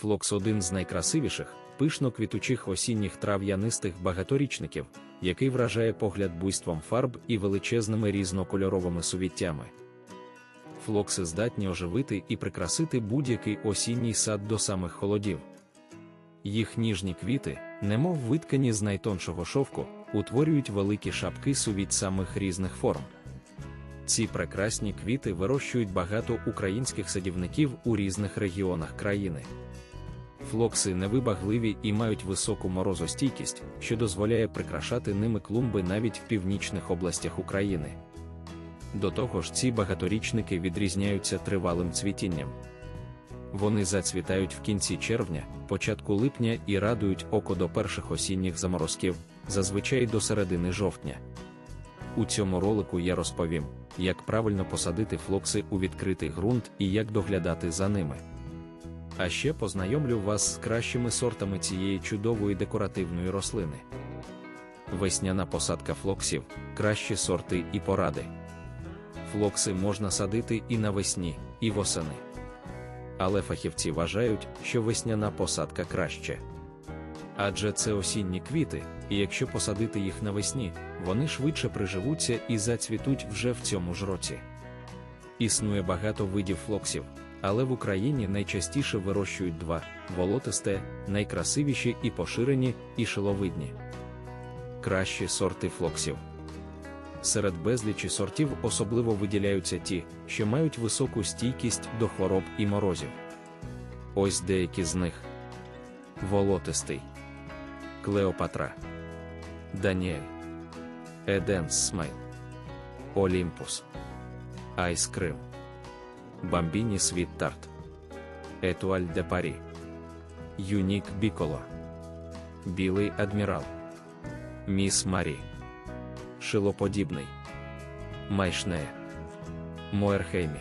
Флокс один з найкрасивіших, пишно квітучих осінніх трав'янистих багаторічників, який вражає погляд буйством фарб і величезними різнокольоровими сувіттями. Флокси здатні оживити і прикрасити будь-який осінній сад до самих холодів. Їх ніжні квіти, немов виткані з найтоншого шовку, утворюють великі шапки сувіть самих різних форм. Ці прекрасні квіти вирощують багато українських садівників у різних регіонах країни. Флокси невибагливі і мають високу морозостійкість, що дозволяє прикрашати ними клумби навіть в північних областях України. До того ж, ці багаторічники відрізняються тривалим цвітінням. Вони зацвітають в кінці червня, початку липня і радують око до перших осінніх заморозків, зазвичай до середини жовтня. У цьому ролику я розповім, як правильно посадити флокси у відкритий ґрунт і як доглядати за ними. А ще познайомлю вас з кращими сортами цієї чудової декоративної рослини. Весняна посадка флоксів, кращі сорти і поради. Флокси можна садити і навесні, і восени. Але фахівці вважають, що весняна посадка краще. Адже це осінні квіти, і якщо посадити їх навесні, вони швидше приживуться і зацвітуть вже в цьому ж році. Існує багато видів флоксів, але в Україні найчастіше вирощують два волотисте, найкрасивіші і поширені, і шиловидні. Кращі сорти флоксів. Серед безлічі сортів особливо виділяються ті, що мають високу стійкість до хвороб і морозів. Ось деякі з них: волотистий, Клеопатра, Даніель, Еденс Смайл, Олімпус, Айскрим, Бамбіні Світ Тарт, Етуаль де Парі, Юнік Біколо, Білий Адмірал, Міс Марі. Шилоподібний, Майшнея, Моерхеймі,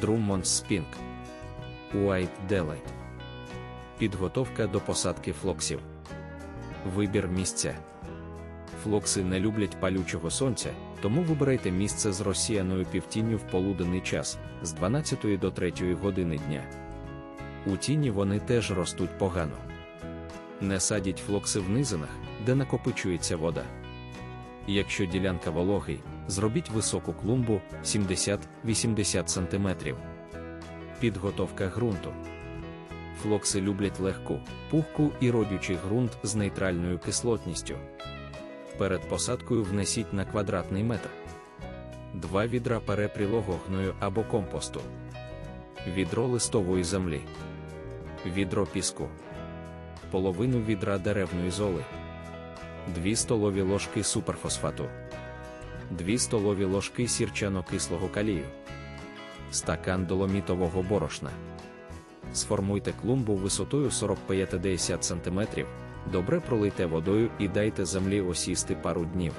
Друммонд Спінг, Уайт Делайт. Підготовка до посадки флоксів. Вибір місця. Флокси не люблять палючого сонця, тому вибирайте місце з розсіяною півтінню в полуденний час з 12 до 3 години дня. У тіні вони теж ростуть погано. Не садіть флокси в низинах, де накопичується вода. Якщо ділянка вологий, зробіть високу клумбу 70-80 см. Підготовка ґрунту. Флокси люблять легку, пухку і родючий ґрунт з нейтральною кислотністю. Перед посадкою внесіть на квадратний метр. Два відра перепрілого гною або компосту, відро листової землі, відро піску, половину відра деревної золи. 2 столові ложки суперфосфату, 2 столові ложки сірчано-кислого калію, стакан доломітового борошна. Сформуйте клумбу висотою 45-50 см, добре пролийте водою і дайте землі осісти пару днів.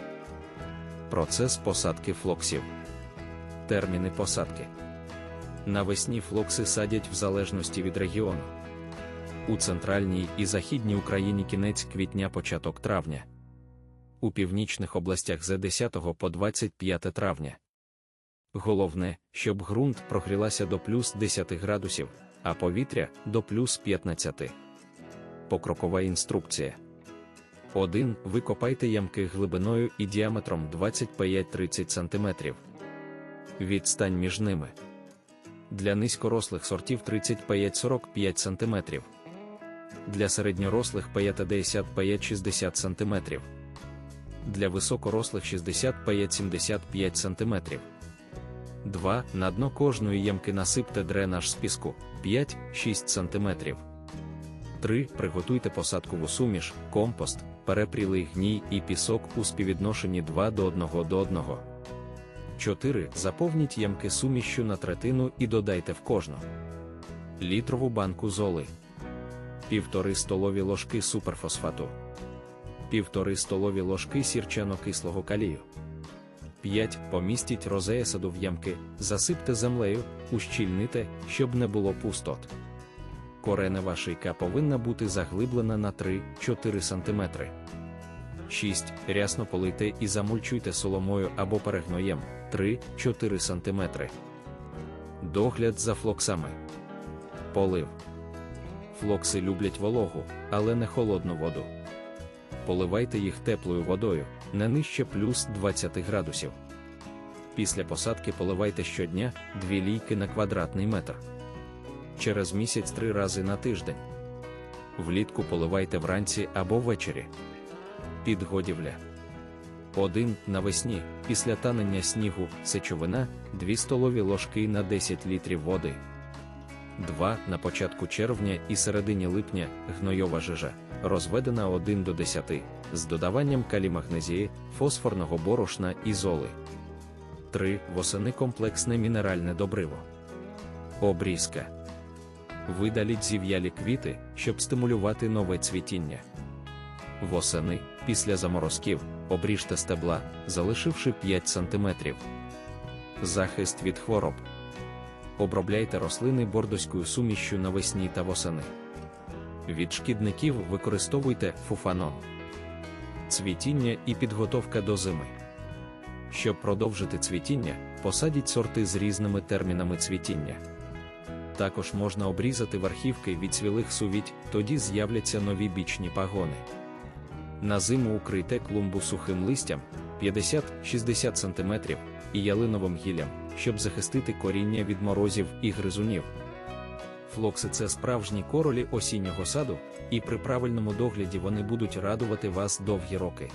Процес посадки флоксів. Терміни посадки. Навесні флокси садять в залежності від регіону. У центральній і західній Україні кінець квітня початок травня у північних областях з 10 по 25 травня. Головне, щоб ґрунт прогрілася до плюс 10 градусів, а повітря до плюс 15. Покрокова інструкція. 1. Викопайте ямки глибиною і діаметром 25-30 см. Відстань між ними. Для низькорослих сортів 35-45 см. Для середньорослих 50-60 см для високорослих 65-75 см. 2. На дно кожної ямки насипте дренаж з піску 5-6 см. 3. Приготуйте посадкову суміш, компост, перепрілий гній і пісок у співвідношенні 2 до 1 до 1. 4. Заповніть ямки сумішю на третину і додайте в кожну літрову банку золи, 1,5 столові ложки суперфосфату. Півтори столові ложки сірчано-кислого калію. 5. Помістіть розеясаду в ямки, засипте землею, ущільните, щоб не було пустот. Коренева шийка повинна бути заглиблена на 3-4 см. 6. Рясно полийте і замульчуйте соломою або перегноєм 3-4 см. Догляд за флоксами. Полив. Флокси люблять вологу, але не холодну воду. Поливайте їх теплою водою, не нижче плюс 20 градусів. Після посадки поливайте щодня 2 лійки на квадратний метр. Через місяць три рази на тиждень. Влітку поливайте вранці або ввечері. Підгодівля. 1. Навесні, після танення снігу, сечовина, 2 столові ложки на 10 літрів води. 2. На початку червня і середині липня гнойова жижа, розведена 1 до 10, з додаванням калімагнезії, фосфорного борошна і золи. 3. Восени комплексне мінеральне добриво. Обрізка. Видаліть зів'ялі квіти, щоб стимулювати нове цвітіння. Восени, після заморозків, обріжте стебла, залишивши 5 см. Захист від хвороб. Обробляйте рослини бордоською сумішшю навесні та восени. Від шкідників використовуйте фуфанон. Цвітіння і підготовка до зими. Щоб продовжити цвітіння, посадіть сорти з різними термінами цвітіння. Також можна обрізати верхівки від цвілих сувіть, тоді з'являться нові бічні пагони. На зиму укрийте клумбу сухим листям 50-60 см і ялиновим гіллям, щоб захистити коріння від морозів і гризунів. Флокси це справжні королі осіннього саду, і при правильному догляді вони будуть радувати вас довгі роки.